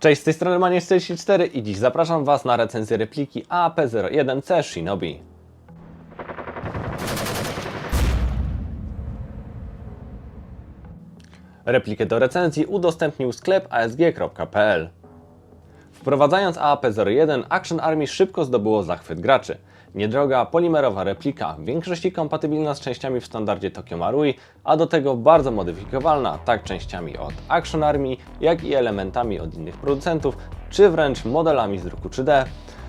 Cześć, z tej strony Maniek44 i dziś zapraszam Was na recenzję repliki AAP01C Shinobi. Replikę do recenzji udostępnił sklep asg.pl. Wprowadzając AAP01, Action Army szybko zdobyło zachwyt graczy. Niedroga, polimerowa replika, w większości kompatybilna z częściami w standardzie Tokyo Marui, a do tego bardzo modyfikowalna, tak częściami od Action Army, jak i elementami od innych producentów, czy wręcz modelami z druku 3D,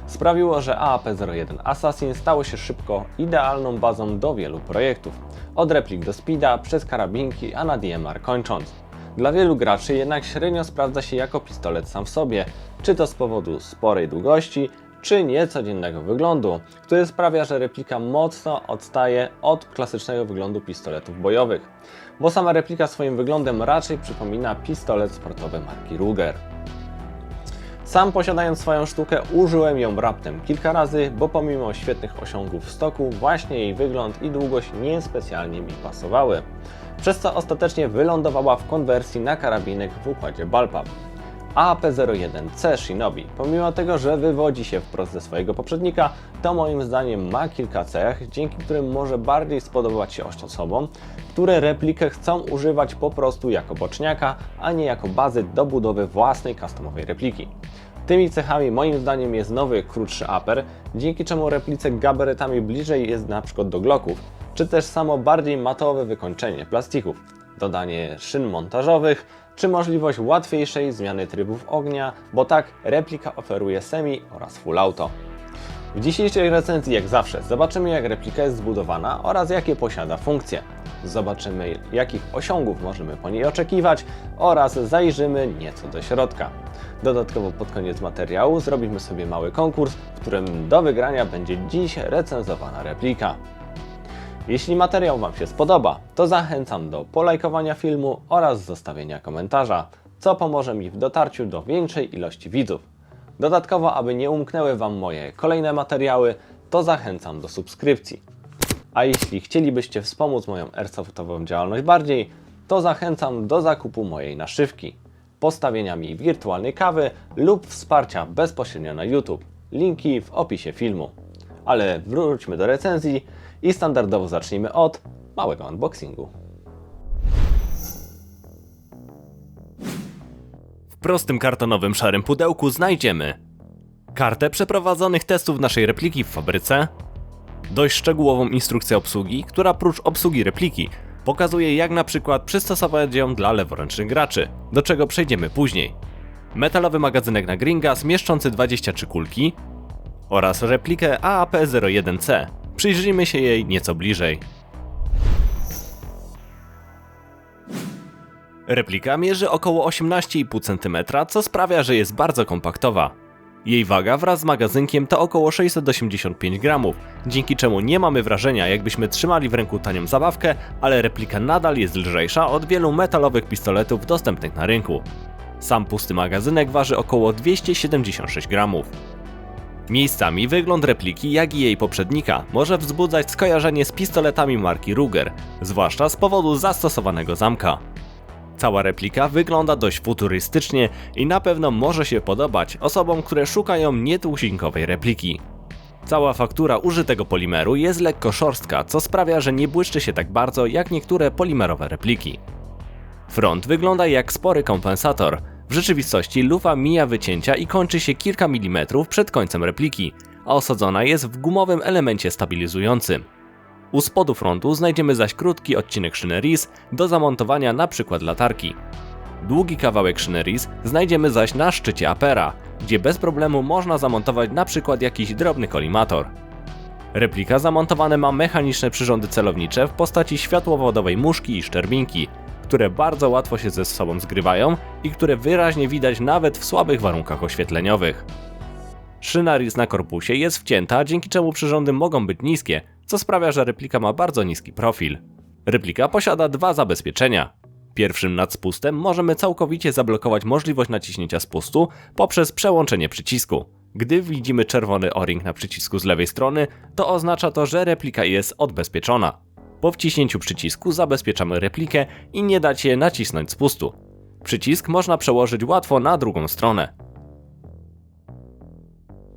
sprawiło, że AAP01 Assassin stało się szybko idealną bazą do wielu projektów. Od replik do speeda, przez karabinki, a na DMR kończąc. Dla wielu graczy jednak średnio sprawdza się jako pistolet sam w sobie, czy to z powodu sporej długości, czy niecodziennego wyglądu, który sprawia, że replika mocno odstaje od klasycznego wyglądu pistoletów bojowych, bo sama replika swoim wyglądem raczej przypomina pistolet sportowy marki Ruger. Sam posiadając swoją sztukę użyłem ją raptem kilka razy, bo pomimo świetnych osiągów w stoku, właśnie jej wygląd i długość niespecjalnie mi pasowały, przez co ostatecznie wylądowała w konwersji na karabinek w układzie Balpap. AAP-01C Shinobi, pomimo tego, że wywodzi się wprost ze swojego poprzednika, to moim zdaniem ma kilka cech, dzięki którym może bardziej spodobać się osobom, które replikę chcą używać po prostu jako boczniaka, a nie jako bazy do budowy własnej customowej repliki. Tymi cechami moim zdaniem jest nowy, krótszy upper, dzięki czemu replice gabarytami bliżej jest na przykład do Glocków, czy też samo bardziej matowe wykończenie plastików, dodanie szyn montażowych, czy możliwość łatwiejszej zmiany trybów ognia, bo tak replika oferuje semi oraz full auto. W dzisiejszej recenzji, jak zawsze, zobaczymy jak replika jest zbudowana oraz jakie posiada funkcje. Zobaczymy jakich osiągów możemy po niej oczekiwać oraz zajrzymy nieco do środka. Dodatkowo pod koniec materiału zrobimy sobie mały konkurs, w którym do wygrania będzie dziś recenzowana replika. Jeśli materiał Wam się spodoba, to zachęcam do polajkowania filmu oraz zostawienia komentarza, co pomoże mi w dotarciu do większej ilości widzów. Dodatkowo, aby nie umknęły Wam moje kolejne materiały, to zachęcam do subskrypcji. A jeśli chcielibyście wspomóc moją airsoftową działalność bardziej, to zachęcam do zakupu mojej naszywki, postawienia mi wirtualnej kawy lub wsparcia bezpośrednio na YouTube. Linki w opisie filmu. Ale wróćmy do recenzji i standardowo zacznijmy od małego unboxingu. W prostym kartonowym szarym pudełku znajdziemy kartę przeprowadzonych testów naszej repliki w fabryce, dość szczegółową instrukcję obsługi, która prócz obsługi repliki pokazuje jak na przykład przystosować ją dla leworęcznych graczy, do czego przejdziemy później. Metalowy magazynek na Gringas mieszczący 23 kulki oraz replikę AAP-01C. Przyjrzyjmy się jej nieco bliżej. Replika mierzy około 18,5 cm, co sprawia, że jest bardzo kompaktowa. Jej waga wraz z magazynkiem to około 685 gramów, dzięki czemu nie mamy wrażenia, jakbyśmy trzymali w ręku tanią zabawkę, ale replika nadal jest lżejsza od wielu metalowych pistoletów dostępnych na rynku. Sam pusty magazynek waży około 276 gramów. Miejscami wygląd repliki, jak i jej poprzednika, może wzbudzać skojarzenie z pistoletami marki Ruger, zwłaszcza z powodu zastosowanego zamka. Cała replika wygląda dość futurystycznie i na pewno może się podobać osobom, które szukają nietuzinkowej repliki. Cała faktura użytego polimeru jest lekko szorstka, co sprawia, że nie błyszczy się tak bardzo jak niektóre polimerowe repliki. Front wygląda jak spory kompensator. W rzeczywistości lufa mija wycięcia i kończy się kilka milimetrów przed końcem repliki, a osadzona jest w gumowym elemencie stabilizującym. U spodu frontu znajdziemy zaś krótki odcinek szyny RIS do zamontowania np. latarki. Długi kawałek szyny RIS znajdziemy zaś na szczycie apera, gdzie bez problemu można zamontować np. jakiś drobny kolimator. Replika zamontowane ma mechaniczne przyrządy celownicze w postaci światłowodowej muszki i szczerbinki, które bardzo łatwo się ze sobą zgrywają i które wyraźnie widać nawet w słabych warunkach oświetleniowych. Szyna RIS na korpusie jest wcięta, dzięki czemu przyrządy mogą być niskie, co sprawia, że replika ma bardzo niski profil. Replika posiada dwa zabezpieczenia. Pierwszym nad spustem możemy całkowicie zablokować możliwość naciśnięcia spustu poprzez przełączenie przycisku. Gdy widzimy czerwony o-ring na przycisku z lewej strony, to oznacza to, że replika jest odbezpieczona. Po wciśnięciu przycisku zabezpieczamy replikę i nie dać się nacisnąć spustu. Przycisk można przełożyć łatwo na drugą stronę.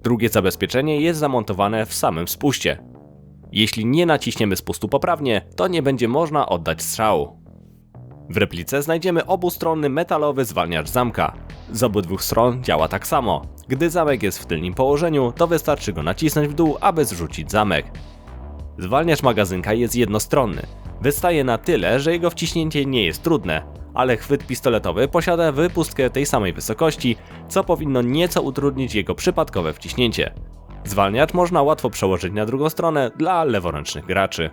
Drugie zabezpieczenie jest zamontowane w samym spuście. Jeśli nie naciśniemy spustu poprawnie, to nie będzie można oddać strzału. W replice znajdziemy obustronny metalowy zwalniacz zamka. Z obydwu stron działa tak samo. Gdy zamek jest w tylnym położeniu, to wystarczy go nacisnąć w dół, aby zrzucić zamek. Zwalniacz magazynka jest jednostronny. Wystaje na tyle, że jego wciśnięcie nie jest trudne, ale chwyt pistoletowy posiada wypustkę tej samej wysokości, co powinno nieco utrudnić jego przypadkowe wciśnięcie. Zwalniacz można łatwo przełożyć na drugą stronę dla leworęcznych graczy.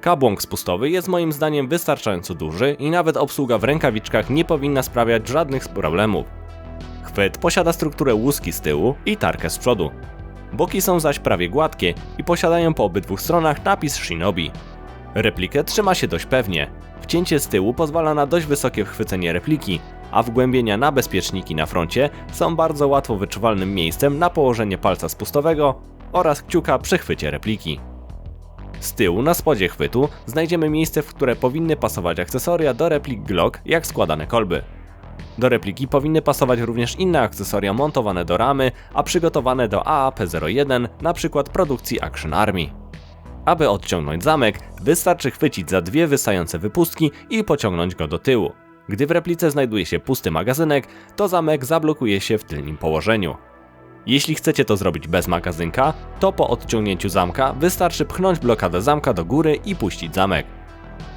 Kabłąk spustowy jest moim zdaniem wystarczająco duży i nawet obsługa w rękawiczkach nie powinna sprawiać żadnych problemów. Chwyt posiada strukturę łuski z tyłu i tarkę z przodu. Boki są zaś prawie gładkie i posiadają po obydwu stronach napis Shinobi. Replikę trzyma się dość pewnie. Wcięcie z tyłu pozwala na dość wysokie chwycenie repliki, a wgłębienia na bezpieczniki na froncie są bardzo łatwo wyczuwalnym miejscem na położenie palca spustowego oraz kciuka przy chwycie repliki. Z tyłu na spodzie chwytu znajdziemy miejsce, w które powinny pasować akcesoria do replik Glock, jak składane kolby. Do repliki powinny pasować również inne akcesoria montowane do ramy, a przygotowane do AAP-01, np. produkcji Action Army. Aby odciągnąć zamek, wystarczy chwycić za dwie wystające wypustki i pociągnąć go do tyłu. Gdy w replice znajduje się pusty magazynek, to zamek zablokuje się w tylnym położeniu. Jeśli chcecie to zrobić bez magazynka, to po odciągnięciu zamka wystarczy pchnąć blokadę zamka do góry i puścić zamek.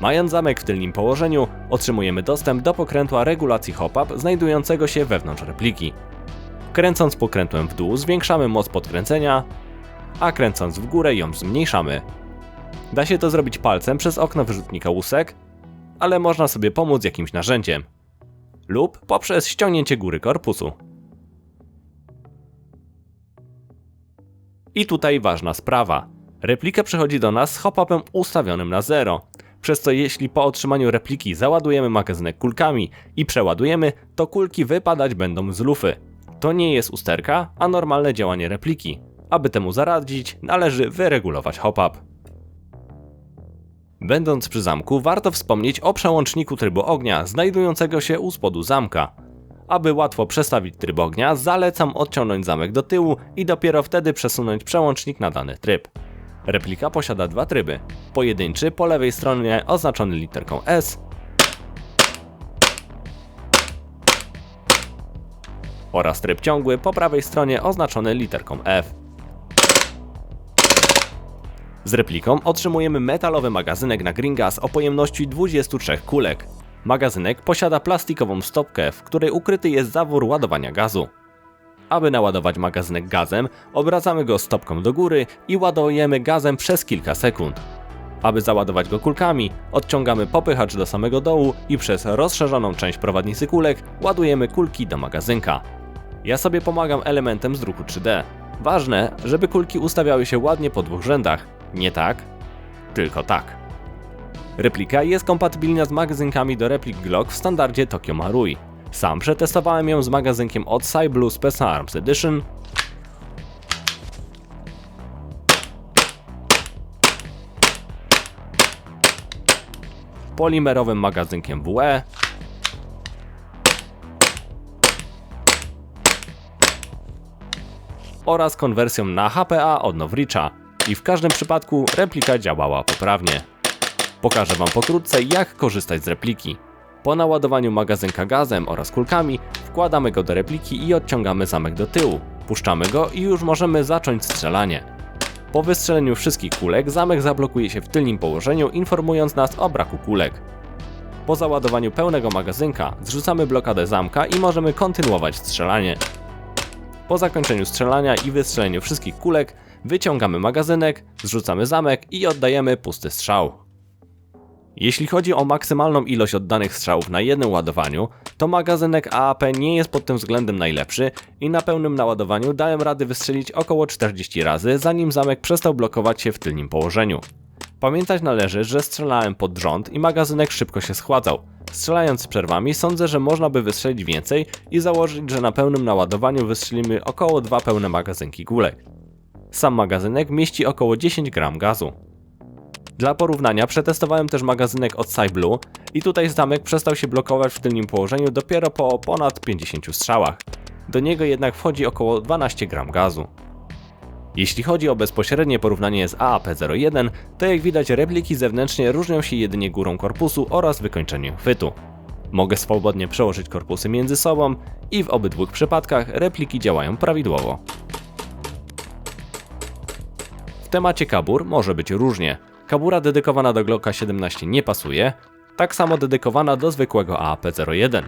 Mając zamek w tylnym położeniu, otrzymujemy dostęp do pokrętła regulacji hop-up znajdującego się wewnątrz repliki. Kręcąc pokrętłem w dół zwiększamy moc podkręcenia, a kręcąc w górę ją zmniejszamy. Da się to zrobić palcem przez okno wyrzutnika łusek, ale można sobie pomóc jakimś narzędziem lub poprzez ściągnięcie góry korpusu. I tutaj ważna sprawa. Replika przychodzi do nas z hop-upem ustawionym na 0, przez co jeśli po otrzymaniu repliki załadujemy magazynek kulkami i przeładujemy, to kulki wypadać będą z lufy. To nie jest usterka, a normalne działanie repliki. Aby temu zaradzić, należy wyregulować hop-up. Będąc przy zamku, warto wspomnieć o przełączniku trybu ognia znajdującego się u spodu zamka. Aby łatwo przestawić tryb ognia, zalecam odciągnąć zamek do tyłu i dopiero wtedy przesunąć przełącznik na dany tryb. Replika posiada dwa tryby. Pojedynczy po lewej stronie oznaczony literką S oraz tryb ciągły po prawej stronie oznaczony literką F. Z repliką otrzymujemy metalowy magazynek na green gas o pojemności 23 kulek. Magazynek posiada plastikową stopkę, w której ukryty jest zawór ładowania gazu. Aby naładować magazynek gazem, obracamy go stopką do góry i ładujemy gazem przez kilka sekund. Aby załadować go kulkami, odciągamy popychacz do samego dołu i przez rozszerzoną część prowadnicy kulek ładujemy kulki do magazynka. Ja sobie pomagam elementem z druku 3D. Ważne, żeby kulki ustawiały się ładnie po dwóch rzędach. Nie tak, tylko tak. Replika jest kompatybilna z magazynkami do replik Glock w standardzie Tokyo Marui. Sam przetestowałem ją z magazynkiem od Cyblue Special Arms Edition, polimerowym magazynkiem WE oraz konwersją na HPA od Novricha i w każdym przypadku replika działała poprawnie. Pokażę Wam pokrótce jak korzystać z repliki. Po naładowaniu magazynka gazem oraz kulkami wkładamy go do repliki i odciągamy zamek do tyłu. Puszczamy go i już możemy zacząć strzelanie. Po wystrzeleniu wszystkich kulek zamek zablokuje się w tylnym położeniu informując nas o braku kulek. Po załadowaniu pełnego magazynka zrzucamy blokadę zamka i możemy kontynuować strzelanie. Po zakończeniu strzelania i wystrzeleniu wszystkich kulek wyciągamy magazynek, zrzucamy zamek i oddajemy pusty strzał. Jeśli chodzi o maksymalną ilość oddanych strzałów na jednym ładowaniu, to magazynek AAP nie jest pod tym względem najlepszy i na pełnym naładowaniu dałem rady wystrzelić około 40 razy, zanim zamek przestał blokować się w tylnym położeniu. Pamiętać należy, że strzelałem pod rząd i magazynek szybko się schładzał. Strzelając z przerwami, sądzę, że można by wystrzelić więcej i założyć, że na pełnym naładowaniu wystrzelimy około dwa pełne magazynki kulek. Sam magazynek mieści około 10 gram gazu. Dla porównania przetestowałem też magazynek od Cyblue i tutaj zamek przestał się blokować w tylnym położeniu dopiero po ponad 50 strzałach. Do niego jednak wchodzi około 12 gram gazu. Jeśli chodzi o bezpośrednie porównanie z AAP-01, to jak widać repliki zewnętrznie różnią się jedynie górą korpusu oraz wykończeniem chwytu. Mogę swobodnie przełożyć korpusy między sobą i w obydwu przypadkach repliki działają prawidłowo. Temacie kabur może być różnie. Kabura dedykowana do Glocka 17 nie pasuje, tak samo dedykowana do zwykłego AAP-01.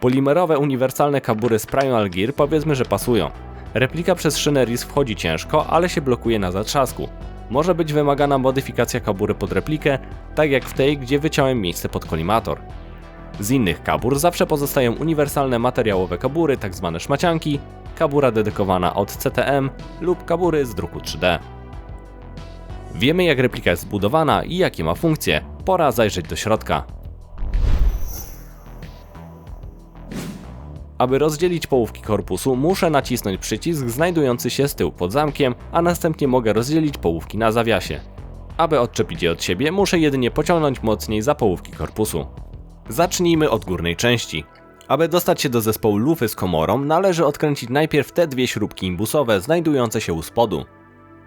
Polimerowe uniwersalne kabury z Primal Gear powiedzmy, że pasują. Replika przez szynę RIS wchodzi ciężko, ale się blokuje na zatrzasku. Może być wymagana modyfikacja kabury pod replikę, tak jak w tej, gdzie wyciąłem miejsce pod kolimator. Z innych kabur zawsze pozostają uniwersalne materiałowe kabury, tzw. szmacianki, kabura dedykowana od CTM lub kabury z druku 3D. Wiemy jak replika jest zbudowana i jakie ma funkcje. Pora zajrzeć do środka. Aby rozdzielić połówki korpusu, muszę nacisnąć przycisk znajdujący się z tyłu pod zamkiem, a następnie mogę rozdzielić połówki na zawiasie. Aby odczepić je od siebie, muszę jedynie pociągnąć mocniej za połówki korpusu. Zacznijmy od górnej części. Aby dostać się do zespołu lufy z komorą, należy odkręcić najpierw te dwie śrubki imbusowe znajdujące się u spodu.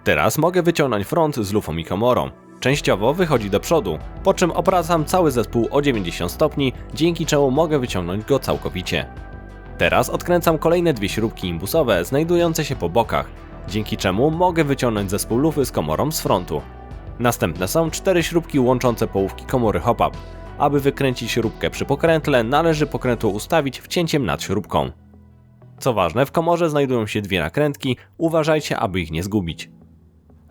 Teraz mogę wyciągnąć front z lufą i komorą. Częściowo wychodzi do przodu, po czym obracam cały zespół o 90 stopni, dzięki czemu mogę wyciągnąć go całkowicie. Teraz odkręcam kolejne dwie śrubki imbusowe znajdujące się po bokach, dzięki czemu mogę wyciągnąć zespół lufy z komorą z frontu. Następne są cztery śrubki łączące połówki komory hop-up. Aby wykręcić śrubkę przy pokrętle, należy pokrętło ustawić wcięciem nad śrubką. Co ważne, w komorze znajdują się dwie nakrętki, uważajcie, aby ich nie zgubić.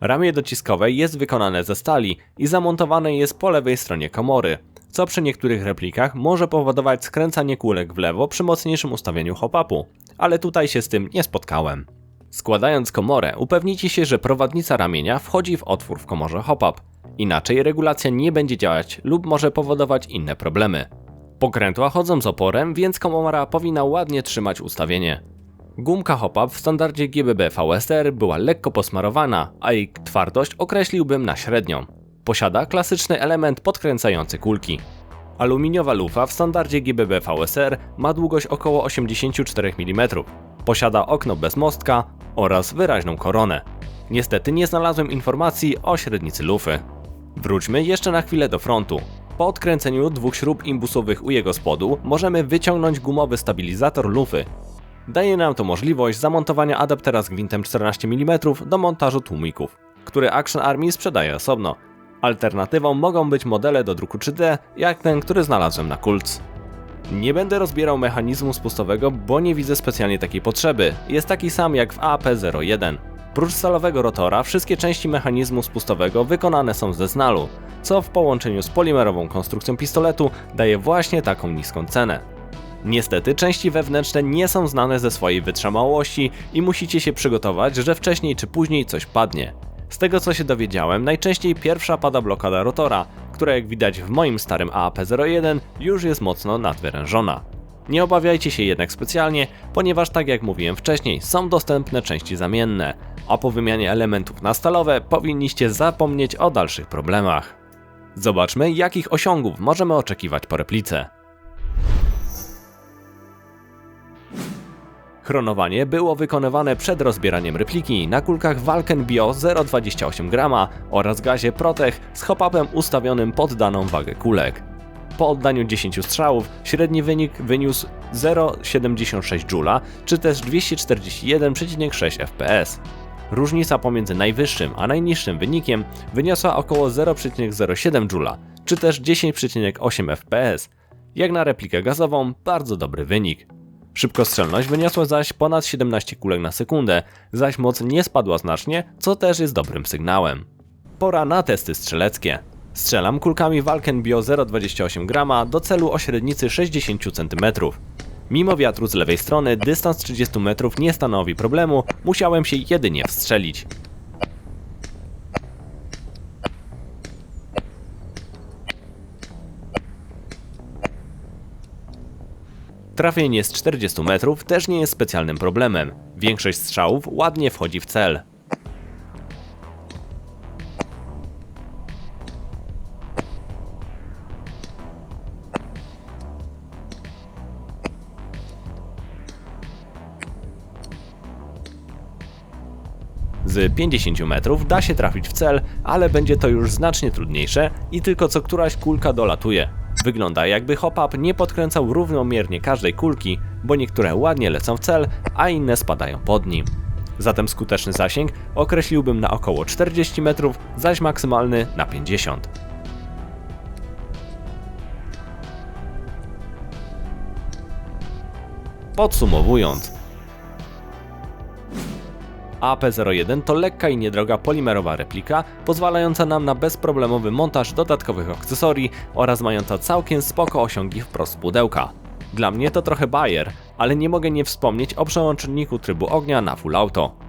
Ramię dociskowe jest wykonane ze stali i zamontowane jest po lewej stronie komory, co przy niektórych replikach może powodować skręcanie kulek w lewo przy mocniejszym ustawieniu hop-upu, ale tutaj się z tym nie spotkałem. Składając komorę, upewnijcie się, że prowadnica ramienia wchodzi w otwór w komorze hop-up, inaczej regulacja nie będzie działać lub może powodować inne problemy. Pokrętła chodzą z oporem, więc komora powinna ładnie trzymać ustawienie. Gumka hop-up w standardzie GBB VSR była lekko posmarowana, a jej twardość określiłbym na średnią. Posiada klasyczny element podkręcający kulki. Aluminiowa lufa w standardzie GBB VSR ma długość około 84 mm. Posiada okno bez mostka oraz wyraźną koronę. Niestety nie znalazłem informacji o średnicy lufy. Wróćmy jeszcze na chwilę do frontu. Po odkręceniu dwóch śrub imbusowych u jego spodu możemy wyciągnąć gumowy stabilizator lufy. Daje nam to możliwość zamontowania adaptera z gwintem 14 mm do montażu tłumików, który Action Army sprzedaje osobno. Alternatywą mogą być modele do druku 3D, jak ten, który znalazłem na Kulc. Nie będę rozbierał mechanizmu spustowego, bo nie widzę specjalnie takiej potrzeby. Jest taki sam jak w AP01. Prócz stalowego rotora, wszystkie części mechanizmu spustowego wykonane są ze znalu, co w połączeniu z polimerową konstrukcją pistoletu daje właśnie taką niską cenę. Niestety części wewnętrzne nie są znane ze swojej wytrzymałości i musicie się przygotować, że wcześniej czy później coś padnie. Z tego co się dowiedziałem, najczęściej pierwsza pada blokada rotora, która jak widać w moim starym AAP-01 już jest mocno nadwyrężona. Nie obawiajcie się jednak specjalnie, ponieważ tak jak mówiłem wcześniej, są dostępne części zamienne, a po wymianie elementów na stalowe powinniście zapomnieć o dalszych problemach. Zobaczmy, jakich osiągów możemy oczekiwać po replice. Chronowanie było wykonywane przed rozbieraniem repliki na kulkach Valken Bio 0,28 g oraz gazie Protech z hop-upem ustawionym pod daną wagę kulek. Po oddaniu 10 strzałów średni wynik wyniósł 0,76 Joule, czy też 241,6 fps. Różnica pomiędzy najwyższym a najniższym wynikiem wyniosła około 0,07 Joule, czy też 10,8 fps. Jak na replikę gazową, bardzo dobry wynik. Szybkostrzelność wyniosła zaś ponad 17 kulek na sekundę, zaś moc nie spadła znacznie, co też jest dobrym sygnałem. Pora na testy strzeleckie. Strzelam kulkami Valken Bio 0,28 g do celu o średnicy 60 cm. Mimo wiatru z lewej strony, dystans 30 metrów nie stanowi problemu, musiałem się jedynie wstrzelić. Trafienie z 40 metrów też nie jest specjalnym problemem. Większość strzałów ładnie wchodzi w cel. Z 50 metrów da się trafić w cel, ale będzie to już znacznie trudniejsze i tylko co któraś kulka dolatuje. Wygląda jakby hop-up nie podkręcał równomiernie każdej kulki, bo niektóre ładnie lecą w cel, a inne spadają pod nim. Zatem skuteczny zasięg określiłbym na około 40 metrów, zaś maksymalny na 50. Podsumowując, AP01 to lekka i niedroga polimerowa replika, pozwalająca nam na bezproblemowy montaż dodatkowych akcesorii oraz mająca całkiem spoko osiągi wprost pudełka. Dla mnie to trochę bajer, ale nie mogę nie wspomnieć o przełączniku trybu ognia na full auto.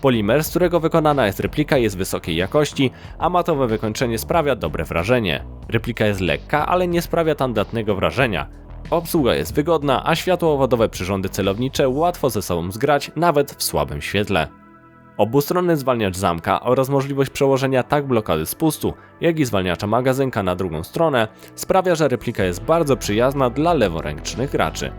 Polimer, z którego wykonana jest replika jest wysokiej jakości, a matowe wykończenie sprawia dobre wrażenie. Replika jest lekka, ale nie sprawia tandatnego wrażenia. Obsługa jest wygodna, a światłowodowe przyrządy celownicze łatwo ze sobą zgrać, nawet w słabym świetle. Obustronny zwalniacz zamka oraz możliwość przełożenia tak blokady spustu, jak i zwalniacza magazynka na drugą stronę sprawia, że replika jest bardzo przyjazna dla leworęcznych graczy.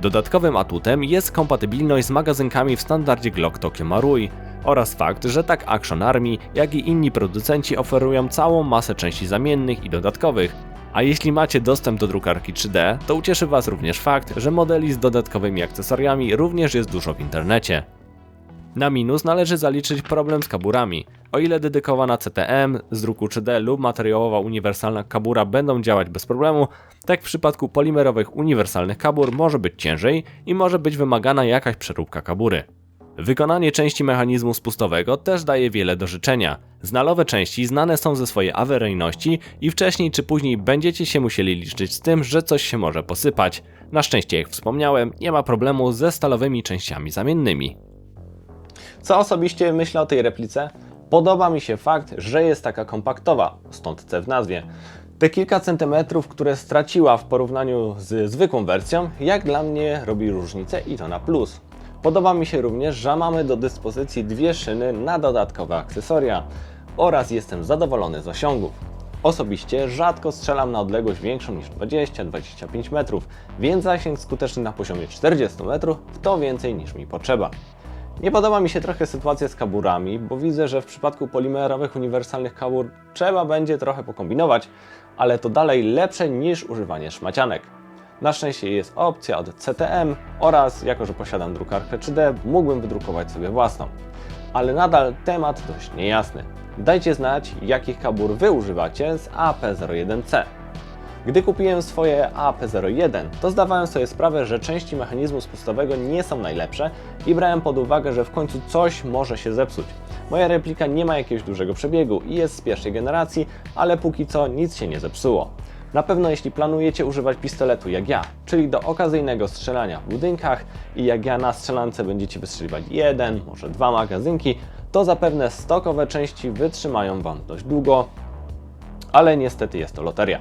Dodatkowym atutem jest kompatybilność z magazynkami w standardzie Glock Tokyo Marui oraz fakt, że tak Action Army, jak i inni producenci oferują całą masę części zamiennych i dodatkowych, a jeśli macie dostęp do drukarki 3D, to ucieszy Was również fakt, że modeli z dodatkowymi akcesoriami również jest dużo w internecie. Na minus należy zaliczyć problem z kaburami. O ile dedykowana CTM z druku 3D lub materiałowa uniwersalna kabura będą działać bez problemu, tak w przypadku polimerowych uniwersalnych kabur może być ciężej i może być wymagana jakaś przeróbka kabury. Wykonanie części mechanizmu spustowego też daje wiele do życzenia. Znalowe części znane są ze swojej awaryjności i wcześniej czy później będziecie się musieli liczyć z tym, że coś się może posypać. Na szczęście, jak wspomniałem, nie ma problemu ze stalowymi częściami zamiennymi. Co osobiście myślę o tej replice? Podoba mi się fakt, że jest taka kompaktowa, stąd C w nazwie. Te kilka centymetrów, które straciła w porównaniu z zwykłą wersją, jak dla mnie robi różnicę i to na plus. Podoba mi się również, że mamy do dyspozycji dwie szyny na dodatkowe akcesoria oraz jestem zadowolony z osiągów. Osobiście rzadko strzelam na odległość większą niż 20-25 metrów, więc zasięg skuteczny na poziomie 40 metrów to więcej niż mi potrzeba. Nie podoba mi się trochę sytuacja z kaburami, bo widzę, że w przypadku polimerowych uniwersalnych kabur trzeba będzie trochę pokombinować, ale to dalej lepsze niż używanie szmacianek. Na szczęście jest opcja od CTM oraz, jako że posiadam drukarkę 3D, mógłbym wydrukować sobie własną. Ale nadal temat dość niejasny. Dajcie znać, jakich kabur Wy używacie z AP01C. Gdy kupiłem swoje AP01, to zdawałem sobie sprawę, że części mechanizmu spustowego nie są najlepsze i brałem pod uwagę, że w końcu coś może się zepsuć. Moja replika nie ma jakiegoś dużego przebiegu i jest z pierwszej generacji, ale póki co nic się nie zepsuło. Na pewno jeśli planujecie używać pistoletu jak ja, czyli do okazyjnego strzelania w budynkach i jak ja na strzelance będziecie wystrzeliwać jeden, może dwa magazynki, to zapewne stokowe części wytrzymają Wam dość długo, ale niestety jest to loteria.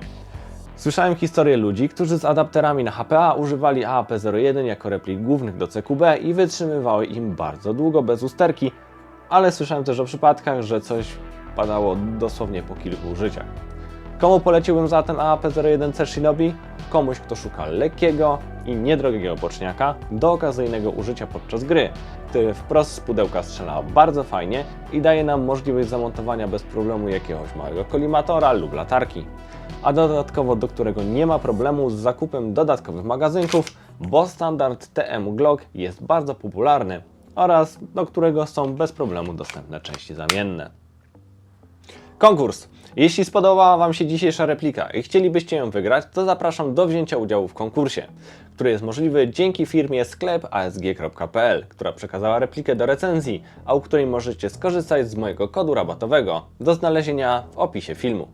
Słyszałem historię ludzi, którzy z adapterami na HPA używali AAP01 jako replik głównych do CQB i wytrzymywały im bardzo długo bez usterki, ale słyszałem też o przypadkach, że coś padało dosłownie po kilku użyciach. Komu poleciłbym zatem AAP01C Shinobi? Komuś, kto szuka lekkiego i niedrogiego boczniaka do okazyjnego użycia podczas gry, który wprost z pudełka strzela bardzo fajnie i daje nam możliwość zamontowania bez problemu jakiegoś małego kolimatora lub latarki. A dodatkowo do którego nie ma problemu z zakupem dodatkowych magazynków, bo standard TM Glock jest bardzo popularny oraz do którego są bez problemu dostępne części zamienne. Konkurs. Jeśli spodobała Wam się dzisiejsza replika i chcielibyście ją wygrać, to zapraszam do wzięcia udziału w konkursie, który jest możliwy dzięki firmie sklep asg.pl, która przekazała replikę do recenzji, a u której możecie skorzystać z mojego kodu rabatowego do znalezienia w opisie filmu.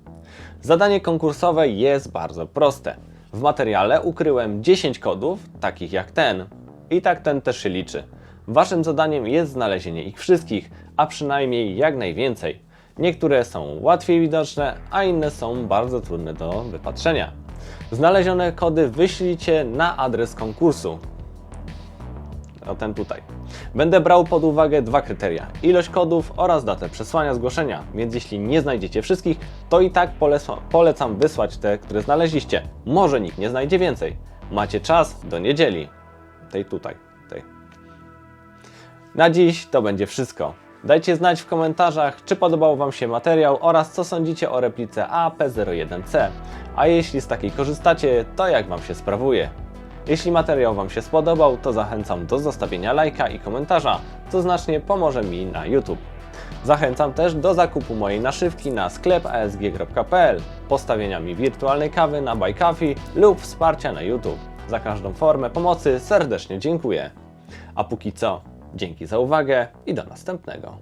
Zadanie konkursowe jest bardzo proste. W materiale ukryłem 10 kodów, takich jak ten. I tak ten też się liczy. Waszym zadaniem jest znalezienie ich wszystkich, a przynajmniej jak najwięcej. Niektóre są łatwiej widoczne, a inne są bardzo trudne do wypatrzenia. Znalezione kody wyślijcie na adres konkursu. O ten tutaj. Będę brał pod uwagę dwa kryteria: ilość kodów oraz datę przesłania zgłoszenia. Więc jeśli nie znajdziecie wszystkich, to i tak polecam, wysłać te, które znaleźliście. Może nikt nie znajdzie więcej. Macie czas do niedzieli. Tej tutaj, tej. Na dziś to będzie wszystko. Dajcie znać w komentarzach, czy podobał Wam się materiał oraz co sądzicie o replice AAP01C. A jeśli z takiej korzystacie, to jak Wam się sprawuje. Jeśli materiał Wam się spodobał, to zachęcam do zostawienia lajka i komentarza, co znacznie pomoże mi na YouTube. Zachęcam też do zakupu mojej naszywki na sklep asg.pl, postawienia mi wirtualnej kawy na Coffee lub wsparcia na YouTube. Za każdą formę pomocy serdecznie dziękuję. A póki co, dzięki za uwagę i do następnego.